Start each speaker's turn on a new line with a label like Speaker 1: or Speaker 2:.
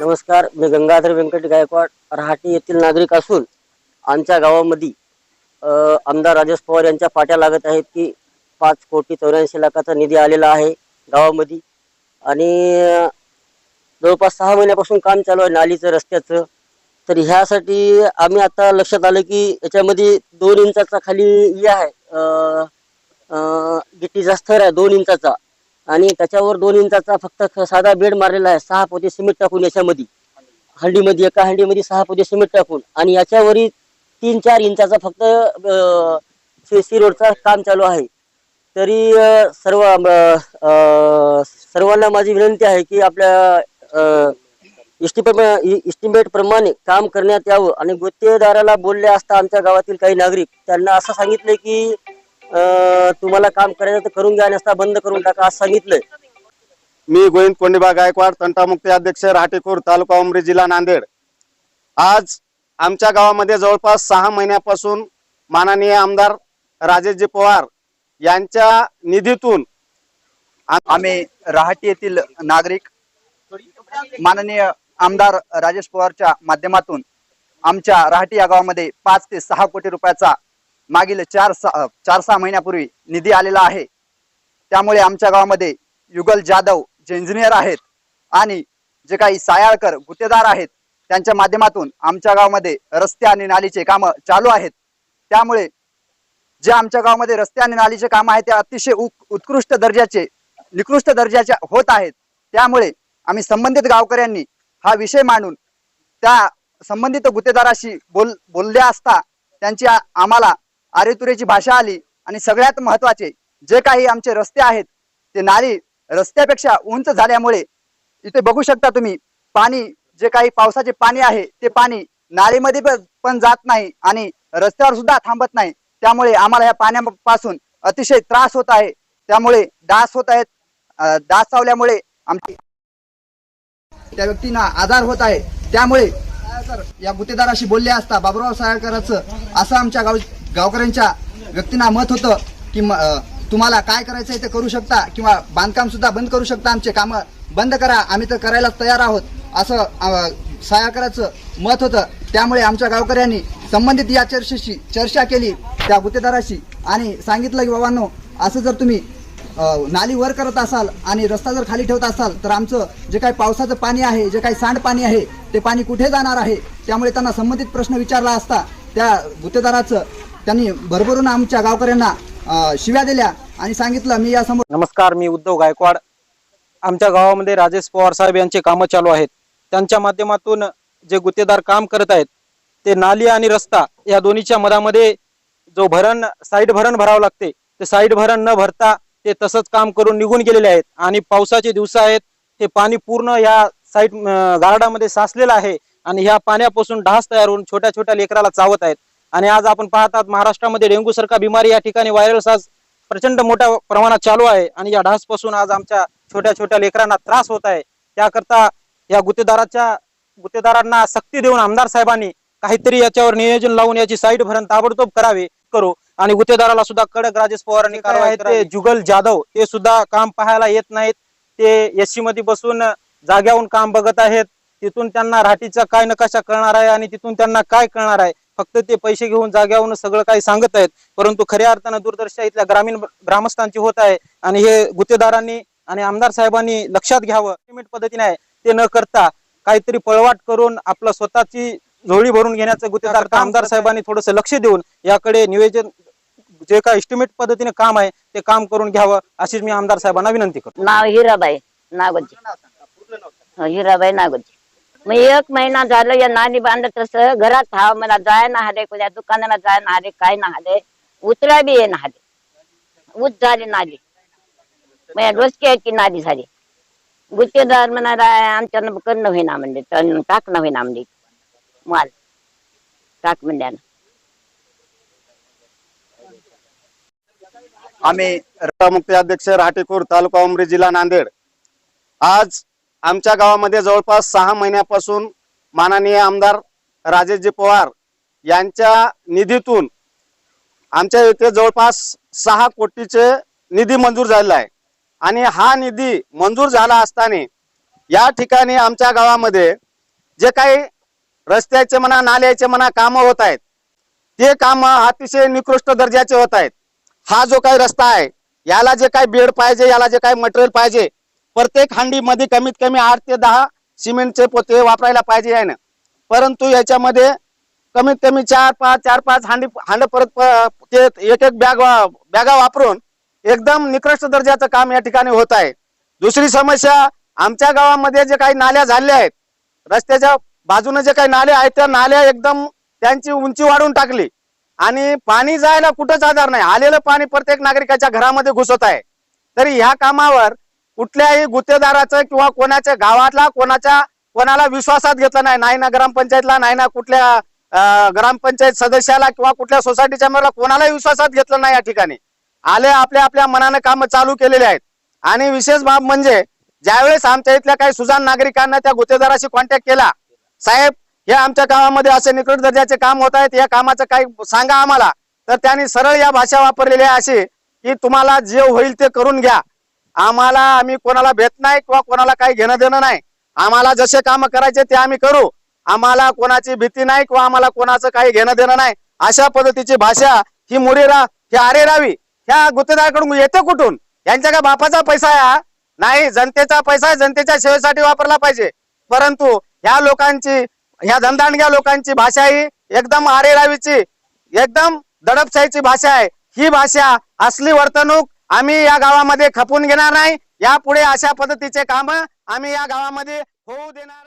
Speaker 1: नमस्कार मी गंगाधर व्यंकट गायकवाड रहाटी येथील नागरिक असून आमच्या गावामध्ये आमदार राजेश पवार यांच्या पाट्या लागत आहेत की पाच कोटी चौऱ्याऐंशी लाखाचा निधी आलेला आहे गावामध्ये. आणि जवळपास सहा महिन्यापासून काम चालू आहे नालीचं रस्त्याचं. तर ह्यासाठी आम्ही आता लक्षात आलं की याच्यामध्ये दोन इंचाचा खाली हे आहे. गिट्टीचा स्तर आहे दोन इंचाचा. आणि त्याच्यावर दोन इंचाचा फक्त साधा बेड मारलेला आहे. सहा पोते सिमेंट टाकून याच्यामध्ये. हंडीमध्ये एका हंडीमध्ये सहा पोते सिमेंट टाकून. आणि याच्यावरही तीन चार इंचाचा फक्त सी रोडचा काम चालू आहे. तरी सर्व सर्वांना माझी विनंती आहे की आपल्या इस्टिमेट प्रमाणे काम करण्यात यावं आणि गुत्तेदाराला बोलले असता आमच्या गावातील काही नागरिक त्यांना असं सांगितले की तुम्हाला काम करायचं तर करून घ्या नसता बंद करून टाका असं सांगितलंय.
Speaker 2: मी गोविंद कोंडीबा गायकवाड तंटामुक्ती अध्यक्ष राहटेपूर तालुका उमरी जिल्हा नांदेड. आज आमच्या गावामध्ये जवळपास सहा महिन्यापासून माननीय आमदार राजेशजी पवार यांच्या निधीतून
Speaker 3: आम्ही रहाटी येथील नागरिक माननीय आमदार राजेश पवारच्या माध्यमातून आमच्या राहटी या गावामध्ये पाच ते सहा कोटी रुपयाचा मागील चार सहा चार सहा महिन्यापूर्वी निधी आलेला आहे. त्यामुळे आमच्या गावामध्ये युगल जाधव जे इंजिनियर आहेत आणि जे काही सायाळकर गुत्तेदार आहेत त्यांच्या माध्यमातून आमच्या गावामध्ये रस्ते आणि नालीचे कामं चालू आहेत. त्यामुळे जे आमच्या गावामध्ये रस्ते आणि नालीचे काम आहे ते अतिशय उक- उत्कृष्ट दर्जाचे निकृष्ट दर्जाचे होत आहेत. त्यामुळे आम्ही संबंधित गावकऱ्यांनी हा विषय मांडून त्या संबंधित गुत्तेदाराशी बोल बोलले असता त्यांची आम्हाला आरेतुरेची भाषा आली आणि सगळ्यात महत्त्वाचे जे काही आमचे रस्ते आहेत ते नाली रस्त्यापेक्षा उंच झाल्यामुळे इथे बघू शकता तुम्ही पाणी जे काही पावसाचे पाणी आहे ते पाणी नालीमध्ये पण जात नाही आणि रस्त्यावर सुद्धा थांबत नाही. त्यामुळे आम्हाला या पाण्यापासून अतिशय त्रास होत आहे. त्यामुळे डास होत आहेत. डास चावल्यामुळे आमची त्या व्यक्तींना आजार होत आहे. त्यामुळे या गुत्तेदाराशी बोलले असता बाबुराव सायाळकरांचं असं आमच्या गाव गावकऱ्यांच्या व्यक्तींना मत होतं की तुम्हाला काय करायचं आहे ते करू शकता किंवा बांधकाम सुद्धा बंद करू शकता आमचे काम बंद करा आम्ही तर करायला तयार आहोत असं अं, मत होतं. त्यामुळे आमच्या गावकऱ्यांनी संबंधित या चर्चेशी चर्चा केली त्या गुत्तेदाराशी आणि सांगितलं की बाबांनो असं जर तुम्ही नाली वर करत असाल आणि रस्ता जर खाली ठेवत असाल तर आमचं जे काही पावसाचं पाणी आहे जे काही सांडपाणी आहे ते पाणी कुठे जाणार आहे? त्यामुळे त्यांना संबंधित प्रश्न विचारला असता त्या गुत्तेदाराचं त्यांनी भरभरून आमच्या गावकऱ्यांना शिव्या दिल्या आणि सांगितलं मी यासमोर
Speaker 4: नमस्कार मी उद्धव गायकवाड. आमच्या गावामध्ये राजेश पवार साहेब यांचे कामं चालू आहेत. त्यांच्या माध्यमातून जे गुत्तेदार काम करत आहेत ते नाली आणि रस्ता या दोन्हीच्या मधामध्ये जो भरण साईड भरण भरावं लागते ते साईड भरण न भरता ते तसंच काम करून निघून गेलेले आहेत. आणि पावसाचे दिवस आहेत. हे पाणी पूर्ण या साईड गार्डामध्ये साचलेलं आहे. आणि ह्या पाण्यापासून ढास तयार होऊन छोट्या छोट्या लेकराला चावत आहेत. आणि आज आपण पाहतात महाराष्ट्रामध्ये डेंग्यू सारखा बिमारी या ठिकाणी व्हायरल साज प्रचंड मोठ्या प्रमाणात चालू आहे. आणि या ढासपासून आज आमच्या छोट्या छोट्या लेकरांना त्रास होत आहे. त्याकरता या गुत्तेदाराच्या गुत्तेदारांना सक्ती देऊन आमदार साहेबांनी काहीतरी याच्यावर नियोजन लावून याची साईड भरण ताबडतोब करावे करू. आणि गुत्तेदाराला सुद्धा कडक राजेश पवारांनी कारवाई ते जुगल जाधव ते सुद्धा काम पाहायला येत नाहीत. ते एससी मध्ये बसून जाग्याहून काम बघत आहेत. तिथून त्यांना राहटीचा काय नकाशा कळणार आहे आणि तिथून त्यांना काय कळणार आहे? फक्त ते पैसे घेऊन जाग्यावरून सगळं काही सांगत आहेत. परंतु खऱ्या अर्थानं दूरदर्शा इथल्या ग्रामीण ग्रामस्थांची होत आहे आणि हे गुत्तेदारांनी आणि आमदार साहेबांनी लक्षात घ्यावं. पेमेंट पद्धतीने आहे. ते न करता काहीतरी पळवाट करून आपलं स्वतःची झोळी भरून घेण्याचं गुत्तेदार आमदार साहेबांनी थोडंसं लक्ष देऊन याकडे नियोजन जे काय एस्टिमेट पद्धतीने काम आहे ते काम करून घ्यावं अशीच मी आमदार साहेबांना विनंती करतो.
Speaker 5: नाव हिराबाई नागोजी. हो, हिराबाई नागोजी. मग एक महिना झालं या नाली बांधत तसं घरात हा मला जाय ना हाले कोणत्या दुकानाला जाय ना हाले काय ना हाले उतरा बी ये ना हाले उत झाली नाली. मग डोसक्याची नाली झाली. गुत्तेदार म्हणाला आमच्यानं करणं होईना म्हणजे टाकणं होईना म्हणजे माल टाक म्हणल्यानं.
Speaker 3: आम्ही
Speaker 2: मुक्ती अध्यक्ष राहटेपूर तालुका उमरी जिल्हा नांदेड. आज आमच्या गावामध्ये जवळपास सहा महिन्यापासून माननीय आमदार राजेशजी पवार यांच्या निधीतून आमच्या इथे जवळपास सहा कोटीचे निधी मंजूर झालेला आहे. आणि हा निधी मंजूर झाला असताना या ठिकाणी आमच्या गावामध्ये जे काही रस्त्याचे म्हणा नाल्याचे म्हणा कामं होत आहेत ते काम अतिशय निकृष्ट दर्जाचे होत आहेत. हा जो काही रस्ता आहे याला जे काही बेड पाहिजे याला जे काही मटेरियल पाहिजे प्रत्येक हांडीमध्ये कमीत कमी आठ ते दहा सिमेंटचे पोते वापरायला पाहिजे आहे ना. परंतु याच्यामध्ये कमीत कमी चार पाच चार पाच हांडी हांड परत प- ते एक एक बॅग बॅगा वापरून एकदम निकृष्ट दर्जाचं काम या ठिकाणी होत आहे. दुसरी समस्या आमच्या गावामध्ये जे काही नाल्या झाल्या आहेत रस्त्याच्या बाजूने जे काही नाले आहेत त्या नाल्या एकदम त्यांची उंची वाढून टाकली. आणि पाणी जायला कुठंच आधार नाही. आलेलं पाणी प्रत्येक नागरिकाच्या घरामध्ये घुसत आहे. तरी ह्या कामावर कुठल्याही गुत्तेदाराचं किंवा कोणाच्या गावातला कोणाच्या कोणाला विश्वासात घेतलं नाही. नाही ना ग्रामपंचायतला नाही ना कुठल्या ग्रामपंचायत सदस्याला किंवा कुठल्या सोसायटीच्या मेंबरला कोणालाही विश्वासात घेतलं नाही या ठिकाणी. आले आपल्या आपल्या मनाने कामं चालू केलेले आहेत. आणि विशेष बाब म्हणजे ज्यावेळेस आमच्या इथल्या काही सुजान नागरिकांना त्या गुत्तेदाराशी कॉन्टॅक्ट केला साहेब हे आमच्या गावामध्ये असे निकट दर्जाचे काम होत आहेत. या कामाचं काही सांगा आम्हाला. तर त्यांनी सरळ या भाषा वापरलेली आहे अशी की तुम्हाला जे होईल ते करून घ्या. आम्हाला आम्ही कोणाला भेट नाही किंवा कोणाला काही घेणं देणं नाही. आम्हाला जसे काम करायचे ते आम्ही करू. आम्हाला कोणाची भीती नाही किंवा आम्हाला कोणाचं काही घेणं देणं नाही. अशा पद्धतीची भाषा ही मुरेरा ही आरे रावी. ह्या गुत्तेदाराकडून येते कुठून? यांच्या का बापाचा पैसा आहे नाही जनतेचा पैसा जनतेच्या सेवेसाठी वापरला पाहिजे. परंतु ह्या लोकांची ह्या धंदांड्या लोकांची भाषा ही एकदम आरेरावीची एकदम दडपशाहीची भाषा आहे. ही भाषा असली वर्तणूक आम्ही या गावामध्ये खपून घेणार नाही. यापुढे अशा पद्धतीचे काम आम्ही या गावामध्ये होऊ देणार